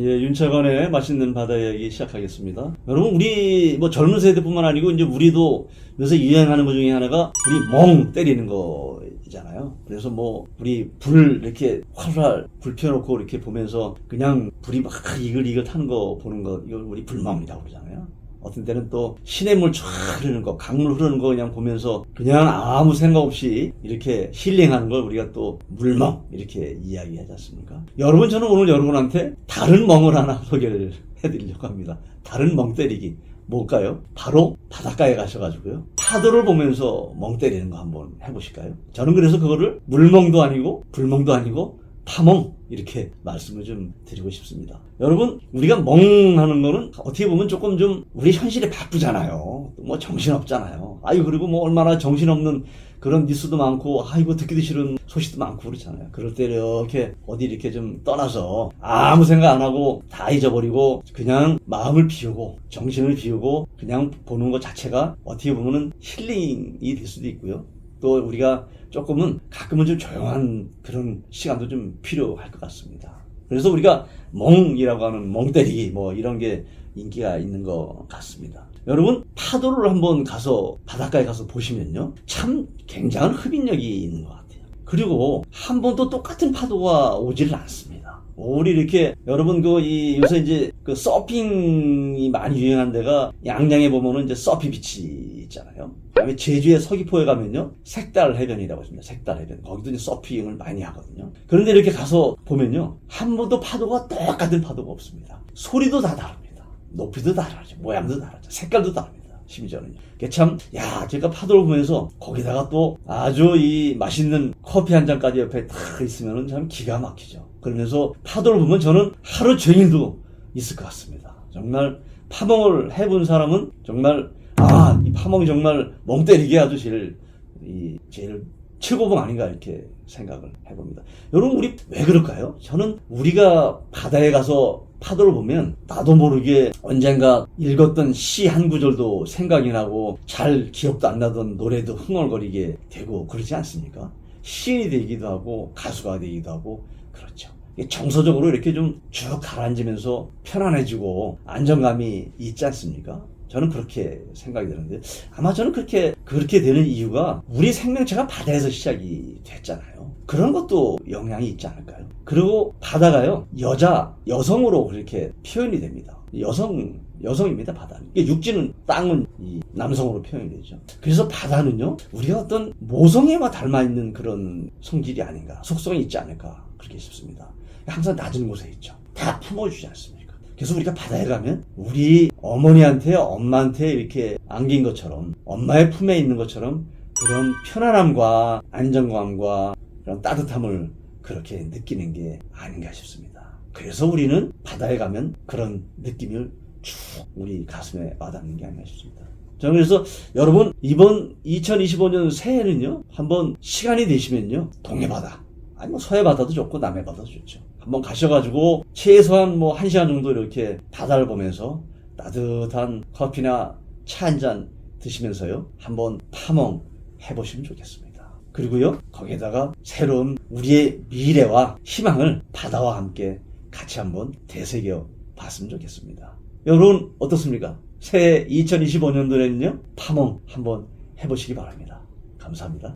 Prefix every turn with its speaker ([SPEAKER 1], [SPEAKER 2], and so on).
[SPEAKER 1] 예, 윤차관의 맛있는 바다 이야기 시작하겠습니다. 여러분, 우리 뭐 젊은 세대뿐만 아니고 이제 우리도 요새 유행하는 것 중에 하나가 우리 멍 때리는 거잖아요. 그래서 뭐 우리 불 이렇게 활활 불 펴놓고 이렇게 보면서 그냥 불이 막 이글이글 타는 거 보는 거 이걸 우리 불멍이라고 그러잖아요. 어떤 때는 또 시냇물 쫙 흐르는 거, 강물 흐르는 거 그냥 보면서 그냥 아무 생각 없이 이렇게 힐링하는 걸 우리가 또 물멍 이렇게 이야기하지 않습니까? 여러분 저는 오늘 여러분한테 다른 멍을 하나 소개를 해드리려고 합니다. 다른 멍 때리기. 뭘까요? 바로 바닷가에 가셔가지고요. 파도를 보면서 멍 때리는 거 한번 해보실까요? 저는 그래서 그거를 물멍도 아니고 불멍도 아니고 파멍 이렇게 말씀을 좀 드리고 싶습니다. 여러분 우리가 멍하는 거는 어떻게 보면 조금 좀 우리 현실에 바쁘잖아요. 뭐 정신 없잖아요. 아유 그리고 뭐 얼마나 정신 없는 그런 뉴스도 많고 아이고 듣기도 싫은 소식도 많고 그렇잖아요. 그럴 때 이렇게 어디 이렇게 좀 떠나서 아무 생각 안 하고 다 잊어버리고 그냥 마음을 비우고 정신을 비우고 그냥 보는 것 자체가 어떻게 보면은 힐링이 될 수도 있고요. 또 우리가 조금은 가끔은 좀 조용한 그런 시간도 좀 필요할 것 같습니다. 그래서 우리가 멍이라고 하는 멍 때리기 뭐 이런 게 인기가 있는 것 같습니다. 여러분 파도를 한번 가서 바닷가에 가서 보시면요 참 굉장한 흡인력이 있는 것 같아요. 그리고 한 번도 똑같은 파도가 오지를 않습니다. 우리 이렇게 여러분 그 이 요새 이제 그 서핑이 많이 유행한 데가 양양에 보면은 이제 서피 비치 있잖아요. 그다음에 제주의 서귀포에 가면요 색달 해변이라고 있습니다. 색달 해변 거기도 이제 서핑을 많이 하거든요. 그런데 이렇게 가서 보면요 한 번도 파도가 똑같은 파도가 없습니다. 소리도 다 다릅니다. 높이도 다르죠. 모양도 다르죠. 색깔도 다릅니다. 심지어는요. 그게 참, 야, 제가 파도를 보면서 거기다가 또 아주 이 맛있는 커피 한 잔까지 옆에 딱 있으면은 참 기가 막히죠. 그러면서 파도를 보면 저는 하루 종일도 있을 것 같습니다. 정말 파멍을 해본 사람은 정말, 아, 이 파멍이 정말 멍 때리게 아주 제일, 이, 제일 최고봉 아닌가 이렇게 생각을 해봅니다. 여러분 우리 왜 그럴까요? 저는 우리가 바다에 가서 파도를 보면 나도 모르게 언젠가 읽었던 시 한 구절도 생각이 나고 잘 기억도 안 나던 노래도 흥얼거리게 되고 그러지 않습니까? 시인이 되기도 하고 가수가 되기도 하고 그렇죠. 정서적으로 이렇게 좀 쭉 가라앉으면서 편안해지고 안정감이 있지 않습니까? 저는 그렇게 생각이 드는데 아마 저는 그렇게 그렇게 되는 이유가 우리 생명체가 바다에서 시작이 됐잖아요. 그런 것도 영향이 있지 않을까요? 그리고 바다가요 여자 여성으로 그렇게 표현이 됩니다. 여성 여성입니다 바다는. 이게 육지는 땅은 이 남성으로 표현이 되죠. 그래서 바다는요 우리가 어떤 모성애와 닮아 있는 그런 성질이 아닌가 속성이 있지 않을까 그렇게 싶습니다. 항상 낮은 곳에 있죠. 다 품어주지 않습니까? 그래서 우리가 바다에 가면 우리 어머니한테 엄마한테 이렇게 안긴 것처럼 엄마의 품에 있는 것처럼 그런 편안함과 안정감과 그런 따뜻함을 그렇게 느끼는 게 아닌가 싶습니다. 그래서 우리는 바다에 가면 그런 느낌을 쭉 우리 가슴에 와닿는 게 아닌가 싶습니다. 저는 그래서 여러분 이번 2025년 새해는요 한번 시간이 되시면요 동해바다 아니 뭐 서해바다도 좋고 남해바다도 좋죠. 한번 가셔가지고 최소한 뭐 한 시간 정도 이렇게 바다를 보면서 따뜻한 커피나 차 한 잔 드시면서요 한번 탐험 해보시면 좋겠습니다. 그리고요 거기에다가 새로운 우리의 미래와 희망을 바다와 함께 같이 한번 되새겨 봤으면 좋겠습니다. 여러분 어떻습니까? 새해 2025년도에는요 탐험 한번 해보시기 바랍니다. 감사합니다.